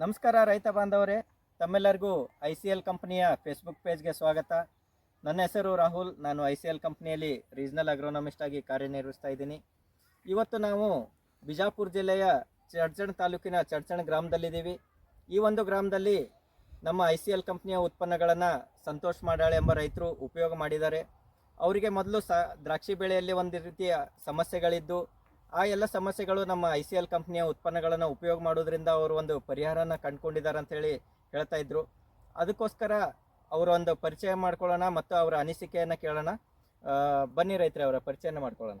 ನಮಸ್ಕಾರ ರೈತ ಬಾಂಧವರೇ. ತಮ್ಮೆಲ್ಲರಿಗೂ ಐ ಸಿ ಎಲ್ ಕಂಪ್ನಿಯ ಫೇಸ್ಬುಕ್ ಪೇಜ್ಗೆ ಸ್ವಾಗತ. ನನ್ನ ಹೆಸರು ರಾಹುಲ್. ನಾನು ಐ ಸಿ ಎಲ್ ಕಂಪ್ನಿಯಲ್ಲಿ ರೀಜ್ನಲ್ ಅಗ್ರೋನಮಿಸ್ಟ್ ಆಗಿ ಕಾರ್ಯನಿರ್ವಹಿಸ್ತಾ ಇದ್ದೀನಿ. ಇವತ್ತು ನಾವು ಬಿಜಾಪುರ ಜಿಲ್ಲೆಯ ಚಡ್ಚಣ್ ತಾಲೂಕಿನ ಚಡ್ಚಣ್ ಗ್ರಾಮದಲ್ಲಿದ್ದೀವಿ. ಈ ಒಂದು ಗ್ರಾಮದಲ್ಲಿ ನಮ್ಮ ಐ ಸಿ ಎಲ್ ಕಂಪ್ನಿಯ ಉತ್ಪನ್ನಗಳನ್ನು ಸಂತೋಷ್ ಮಾಡಾಳೆ ಎಂಬ ರೈತರು ಉಪಯೋಗ ಮಾಡಿದ್ದಾರೆ. ಅವರಿಗೆ ಮೊದಲು ಸ, ದ್ರಾಕ್ಷಿ ಬೆಳೆಯಲ್ಲಿ ಒಂದು ರೀತಿಯ ಸಮಸ್ಯೆಗಳಿದ್ದು ಆ ಎಲ್ಲ ಸಮಸ್ಯೆಗಳು ನಮ್ಮ ಐ ಸಿ ಎಲ್ ಕಂಪ್ನಿಯ ಉತ್ಪನ್ನಗಳನ್ನು ಉಪಯೋಗ ಮಾಡೋದ್ರಿಂದ ಅವರು ಒಂದು ಪರಿಹಾರನ ಕಂಡುಕೊಂಡಿದ್ದಾರೆ ಅಂತೇಳಿ ಹೇಳ್ತಾ ಇದ್ರು. ಅದಕ್ಕೋಸ್ಕರ ಅವರ ಒಂದು ಪರಿಚಯ ಮಾಡ್ಕೊಳ್ಳೋಣ ಮತ್ತು ಅವರ ಅನಿಸಿಕೆಯನ್ನು ಕೇಳೋಣ. ಬನ್ನಿ ರೈತರೆ ಅವರ ಪರಿಚಯನ ಮಾಡ್ಕೊಳ್ಳೋಣ.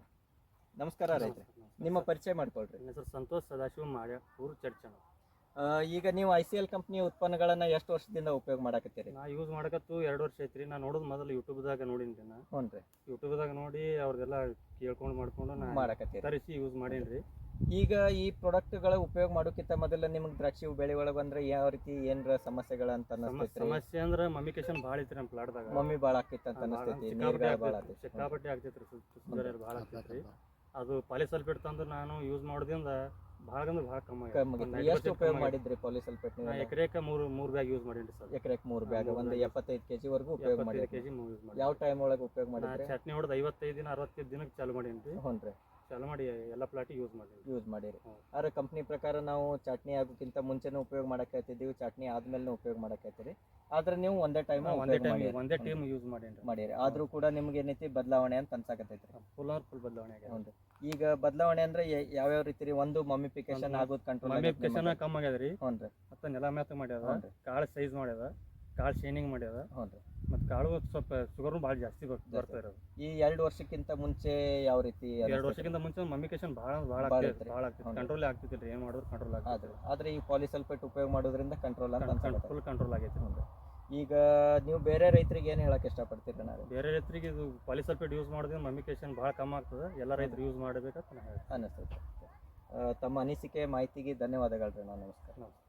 ನಮಸ್ಕಾರ ರೈತರೆ. ನಿಮ್ಮ ಪರಿಚಯ ಮಾಡ್ಕೊಳ್ರಿ. ಹೆಸರು ಸಂತೋಷ್ ಸದಾಶಿವ ಮಾಡ್ಯ ಊರು ಚರ್ಚಣ ಈಗ ನೀವು ಐ ಸಿ ಎಲ್ ಕಂಪ್ನಿಯ ಉತ್ಪನ್ನಗಳನ್ನು ಎಷ್ಟು ವರ್ಷದಿಂದ ಉಪಯೋಗ ಮಾಡಕತ್ತೀರಿ? ನಾ ಯೂಸ್ ಮಾಡಕತ್ತು ಎರಡು ವರ್ಷ ಐತ್ರಿ. ನಾ ನೋಡೋದು ಮೊದಲು ಯೂಟ್ಯೂಬ್ದಾಗ ನೋಡಿನ್ರಿ ನಾ. ಹ್ಞೂ ರೀ ಯೂಟ್ಯೂಬ್ದಾಗ ನೋಡಿ ಅವ್ರದೆಲ್ಲ ಕೇಳ್ಕೊಂಡು ಮಾಡ್ಕೊಂಡು ನಾ ಮಾಡಕತ್ತೀರಿ. ತರಿಸಿ ಯೂಸ್ ಮಾಡೇನ್ರಿ. ಈಗ ಈ ಪ್ರಾಡಕ್ಟ್ಗಳ ಉಪಯೋಗ ಮಾಡೋಕ್ಕಿಂತ ಮೊದಲ ನಿಮ್ಗೆ ದ್ರಾಕ್ಷಿ ಬೆಳೆ ಒಳಗೆ ಬಂದ್ರೆ ಯಾವ ರೀತಿ ಏನರ ಸಮಸ್ಯೆಗಳು ಅಂತ ಸಮ- ಅನಿಸ್ತೈತ್ರಿ ಸಮಸ್ಯೆ ಅಂದ್ರೆ ಮಮಿಕೇಶನ್ ಭಾಳ ಐತ್ರಿ ನಮ್ಮ ಪ್ಲಾಟ್ದಾಗ ಮಮ್ಮಿ ಭಾಳ ಆಕೈತೆ ಅಂತ ಅನಿಸ್ತೈತಿ ನೀರ್ಗಾಳ ಭಾಳ ಆಕೈತಿ. ಸಿಕ್ಕಾಪಟ್ಟೆ ಆಗ್ತೈತ್ರಿ ಭಾಳ ಆಗ್ತೈತ್ರಿ ಅದು ಪಾಲಿಸಲ್ಪೇಟ್ ತಂದು ನಾನು ಯೂಸ್ ಮಾಡೋದ್ರಿಂದ ಭಾಳ ಅಂದ್ರೆ ಭಾಳ ಕಮ್ಮಿ ಎಷ್ಟು ಉಪಯೋಗ. ಮಾಡಿದ್ರಿ ಪಾಲಿಸಲ್ಪೇಟ್ ನಾ ಎಕರೆಕ ಮೂರು ಮೂರು ಬ್ಯಾಗ್ ಯೂಸ್ ಮಾಡೇನ್ರಿ ಸರ್. ಎಕರೆಕ್ ಮೂರು ಬ್ಯಾಗ್ ಒಂದು. ಎಪ್ಪತ್ತೈದು ಕೆಜಿ ವರೆಗೂ ಉಪಯೋಗ ಮಾಡಿದ್ರೆ ಮಾಡಿದ್ರಿ. ಕೆಜಿ ಯೂಸ್ ಮಾಡಿ ಯಾವ ಟೈಮ್ ಒಳಗೆ ಉಪಯೋಗ ಮಾಡಿದ್ರಿ? ಚಟ್ನಿ ಹೊಡೆದು ಐವತ್ತೈದು ದಿನ ಅರವತ್ತೈದು ದಿನಕ್ಕೆ ಚಾಲು ಮಾಡೇನ್ರಿ. ಹ್ಞೂ ರೀ. ಚಾಲು ಮಾಡಿ ಎಲ್ಲ ಪ್ಲಾಟಿ ಯೂಸ್ ಮಾಡಿ ಯೂಸ್ ಮಾಡಿರಿ. ಆದ್ರೆ ಕಂಪ್ನಿ ಪ್ರಕಾರ ನಾವು ಚಟ್ನಿ ಆಗೋಕ್ಕಿಂತ ಮುಂಚೆನೂ ಉಪಯೋಗ ಮಾಡಕತ್ತಿದ್ದೀವಿ ಚಟ್ನಿ ಆದ್ಮೇಲೆ ಉಪಯೋಗ ಮಾಡಕತ್ತೀರಿ ಆದ್ರೆ ನೀವು ಒಂದೇ ಟೈಮ್ ಒಂದೇ ಟೈಮ್ ಒಂದೇ ಟೈಮ್ ಯೂಸ್ ಮಾಡಿ ಮಾಡಿರಿ. ಆದ್ರೂ ಕೂಡ ನಿಮ್ಗೆ ಏನೈತಿ ಬದಲಾವಣೆ ಅಂತ ಅನ್ಸಾಕತ್ತೈತಿ ಫುಲ್ ಆರ್ ಫುಲ್ ಬದಲಾವಣೆ ಹ್ಞೂ ಈಗ ಬದಲಾವಣೆ ಅಂದ್ರೆ ಯಾವ್ಯಾವ ರೀತಿ ರೀ ಒಂದು ಮಮ್ಮಿಫಿಕೇಶನ್ ಆಗೋದು ಕಂಟ್ರೋಲ್ ಮಮ್ಮಿಫಿಕೇಶನ್ ಕಮ್ಮಿ ಆಗ್ಯದ್ರಿ. ಹ್ಞೂ ರೀ. ಮತ್ತೆ ನೆಲ ಮ್ಯಾತ ಮಾಡ್ಯದ. ಕಾಳ್ ರೀ. ಸೈಜ್ ಮಾಡ್ಯದ. ಕಾಳು ಶೈನಿಂಗ್ ಮಾಡ್ಯದ. ಹ್ಞೂ ರೀ. ಮತ್ತೆ ಕಾಳು ಸ್ವಲ್ಪ ಶುಗರ್ ಭಾಳ ಜಾಸ್ತಿ ಬರ್- ಬರ್ತಾ ಇರೋದು. ಈ ಎರಡು ವರ್ಷಕ್ಕಿಂತ ಮುಂಚೆ ಯಾವ ರೀತಿ ಎರಡು ವರ್ಷಕ್ಕಿಂತ ಮುಂಚೆ ಮಮ್ಮಿಕೇಶನ್ ಭಾಳ ಭಾಳ ಆಗ್ತೈತಿ. ಭಾಳ ಆಗ್ತೈತಿ ಹೌದು. ಕಂಟ್ರೋಲ್ ಆಗ್ತಿದ್ರಿ ಏನ್ ಮಾಡಿದ್ರು ಕಂಟ್ರೋಲ್ ಆಗ್ತದೆ ಆದರೆ ಈ ಪಾಲಿಸಲ್ಪೇಟ್ ಉಪಯೋಗ ಮಾಡೋದ್ರಿಂದ ಕಂಟ್ರೋಲ್ ಅಂತ ಫುಲ್ ಕಂಟ್ರೋಲ್ ಆಗೈತಿ. ಈಗ ನೀವು ಬೇರೆ ರೈತರಿಗೆ ಏನು ಹೇಳಕ್ಕೆ ಇಷ್ಟಪಡ್ತೀರಿ ನಾನು ಬೇರೆ ರೈತರಿಗೆ ಇದು ಪಾಲಿಸಲ್ಪೇಟ್ ಯೂಸ್ ಮಾಡೋದ್ರಿಂದ ಮಮ್ಮಿಕೇಶನ್ ಭಾಳ ಕಮ್ಮಿ ಆಗ್ತದೆ. ಎಲ್ಲ ರೈತರು ಯೂಸ್ ಮಾಡಬೇಕಂತ ನಾನು ಹೇಳ್ತೀನಿ ಅನ್ನಿಸ್ತೈತೆ. ತಮ್ಮ ಅನಿಸಿಕೆ ಮಾಹಿತಿಗೆ ಧನ್ಯವಾದಗಳು ರೀ ನಾನು ನಮಸ್ಕಾರ. ನಮಸ್ಕಾರ.